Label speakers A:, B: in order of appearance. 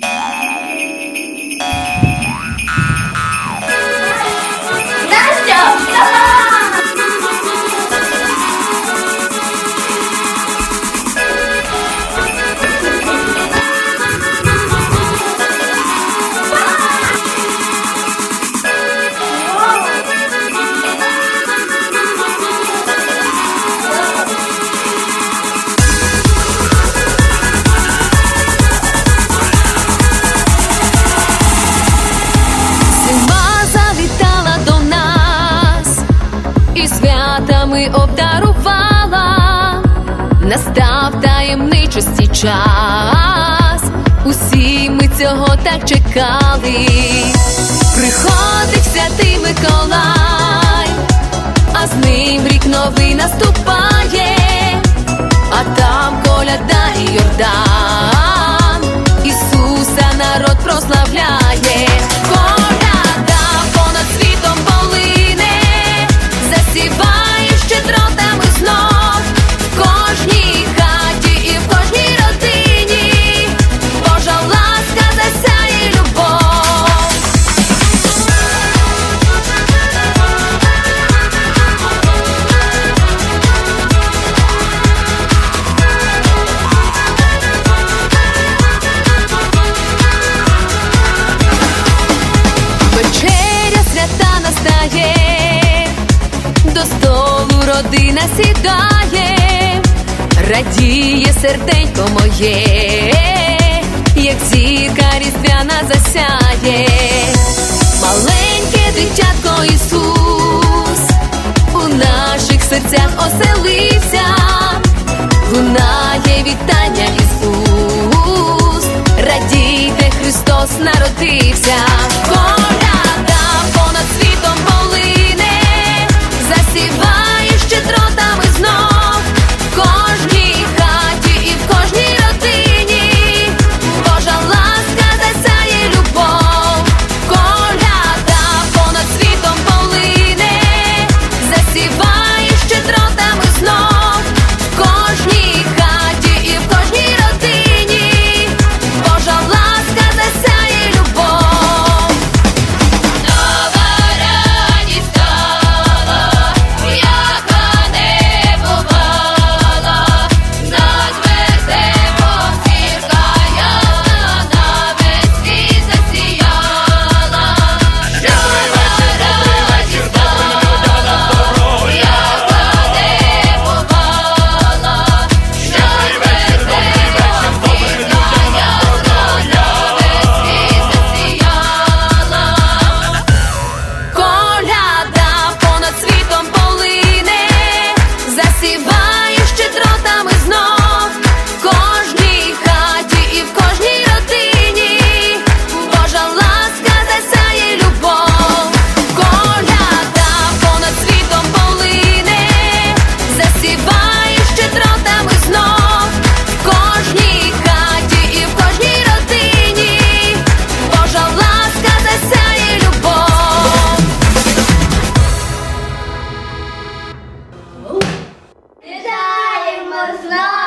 A: Thank you. Настав таємничості час. Усі ми цього так чекали. Приходить святий Миколай, а з ним рік новий наступає, родина сідає, радіє серденько моє, як зірка різдвяна засяє, маленьке дитятко Ісус, у наших серцях оселився, лунає вітання. No.